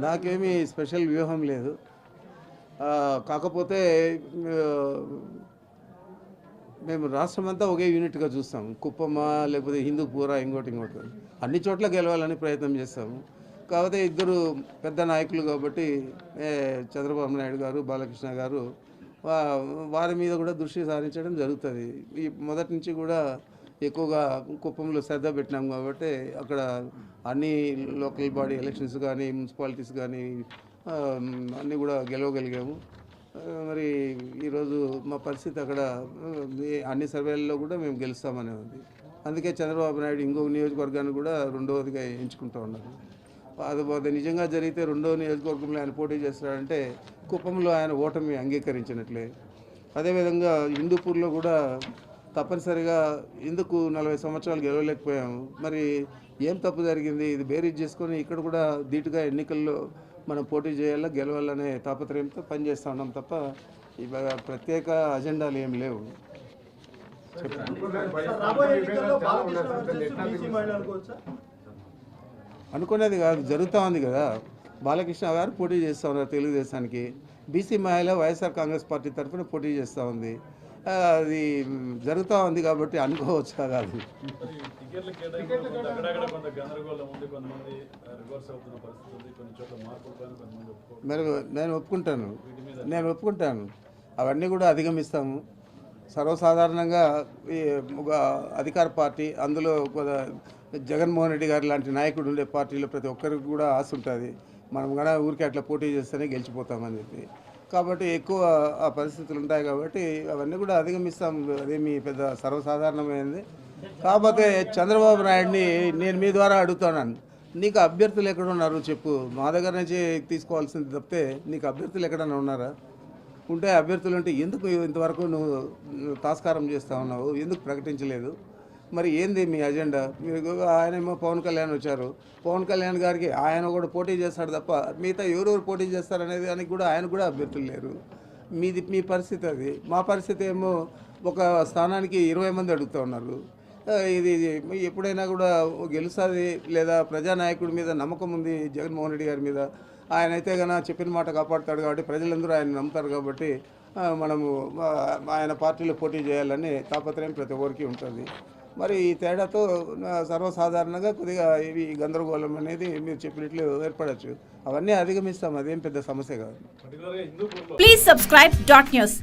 నాకేమీ స్పెషల్ వ్యూహం లేదు. కాకపోతే మేము రాష్ట్రం అంతా ఒకే యూనిట్గా చూస్తాం. కుప్పమా లేకపోతే హిందూపూరా ఇంకోటి ఇంకోటి. అన్ని చోట్ల గెలవాలని ప్రయత్నం చేస్తాము. కాకపోతే ఇద్దరు పెద్ద నాయకులు కాబట్టి ఏ, చంద్రబాబు నాయుడు గారు బాలకృష్ణ గారు వా- వారి మీద కూడా దృష్టి సారించడం జరుగుతుంది. ఈ మొదటి నుంచి కూడా ఎక్కువగా కుప్పంలో శ్రద్ధ పెట్టినాం కాబట్టి అక్కడ అన్ని లోకల్ బాడీ ఎలక్షన్స్ కానీ మున్సిపాలిటీస్ కానీ అన్నీ కూడా గెలవగలిగాము. మరి ఈరోజు మా పరిస్థితి అక్కడ అన్ని సర్వేలలో కూడా మేము గెలుస్తామనే ఉంది. అందుకే చంద్రబాబు నాయుడు ఇంకొక నియోజకవర్గాన్ని కూడా రెండవదిగా ఎంచుకుంటూ ఉన్నారు. అది అది నిజంగా జరిగితే రెండో నియోజకవర్గంలో ఆయన పోటీ చేస్తాడంటే కుప్పంలో ఆయన ఓటమి అంగీకరించినట్లే. అదేవిధంగా హిందూపూర్లో కూడా తప్పనిసరిగా ఎందుకు నలభై సంవత్సరాలు గెలవలేకపోయాము? మరి ఏం తప్పు జరిగింది? ఇది బేరీజ్ చేసుకొని ఇక్కడ కూడా ధీటుగా ఎన్నికల్లో మనం పోటీ చేయాలా గెలవాలనే తాపత్రయంతో పనిచేస్తూ ఉన్నాం తప్ప ఇవాళ ప్రత్యేక అజెండాలు ఏం లేవు. అనుకునేది కాదు జరుగుతూ ఉంది కదా. బాలకృష్ణ గారు పోటీ చేస్తూ ఉన్నారు తెలుగుదేశానికి. బీసీ మహిళ వైఎస్ఆర్ కాంగ్రెస్ పార్టీ తరఫున పోటీ చేస్తూ ఉంది. అది జరుగుతూ ఉంది కాబట్టి అనుకోవచ్చు కాదు. మరి నేను ఒప్పుకుంటాను. నేను ఒప్పుకుంటాను. అవన్నీ కూడా అధిగమిస్తాము. సర్వసాధారణంగా ఈ ఒక అధికార పార్టీ అందులో జగన్మోహన్ రెడ్డి గారు లాంటి నాయకుడు ఉండే పార్టీలో ప్రతి ఒక్కరికి కూడా ఆశ ఉంటుంది. మనం కూడా ఊరికి అట్లా పోటీ చేస్తేనే గెలిచిపోతామని చెప్పి. కాబట్టి ఎక్కువ ఆ పరిస్థితులు ఉంటాయి కాబట్టి అవన్నీ కూడా అధిగమిస్తాం. అదేమి పెద్ద సర్వసాధారణమైనది. కాకపోతే చంద్రబాబు నాయుడిని నేను మీ ద్వారా అడుగుతున్నాను. నీకు అభ్యర్థులు ఎక్కడ ఉన్నారు చెప్పు. మా దగ్గర నుంచి తీసుకోవాల్సింది తప్పితే నీకు అభ్యర్థులు ఎక్కడైనా ఉన్నారా? ఉంటే అభ్యర్థులు ఉంటే ఎందుకు ఇంతవరకు నువ్వు నువ్వు తాస్కారం చేస్తా ఉన్నావు? ఎందుకు ప్రకటించలేదు? మరి ఏంది మీ అజెండా? మీరు ఆయనేమో పవన్ కళ్యాణ్ వచ్చారు. పవన్ కళ్యాణ్ గారికి ఆయన కూడా పోటీ చేస్తాడు తప్ప మిగతా ఎవరెవరు పోటీ చేస్తారనేది దానికి కూడా ఆయన కూడా అభ్యర్థులు లేరు. మీది మీ పరిస్థితి అది. మా పరిస్థితి ఏమో ఒక స్థానానికి ఇరవై మంది అడుగుతూ ఉన్నారు. ఇది ఎప్పుడైనా కూడా గెలుస్తుంది లేదా ప్రజానాయకుడి మీద నమ్మకం ఉంది జగన్మోహన్ రెడ్డి గారి మీద? ఆయన అయితే కన్నా చెప్పిన మాట కాపాడుతాడు కాబట్టి ప్రజలందరూ ఆయన నమ్ముతారు కాబట్టి మనము ఆయన పార్టీలో పోటీ చేయాలని తాపత్రయం ప్రతి ఒక్కరికి ఉంటుంది. మరి ఈ తేడాతో సర్వసాధారణంగా కొద్దిగా ఇవి గందరగోళం అనేది మీరు చెప్పినట్లు ఏర్పడచ్చు. అవన్నీ అధిగమిస్తాం అదేం పెద్ద సమస్య కాదు. Please subscribe dot news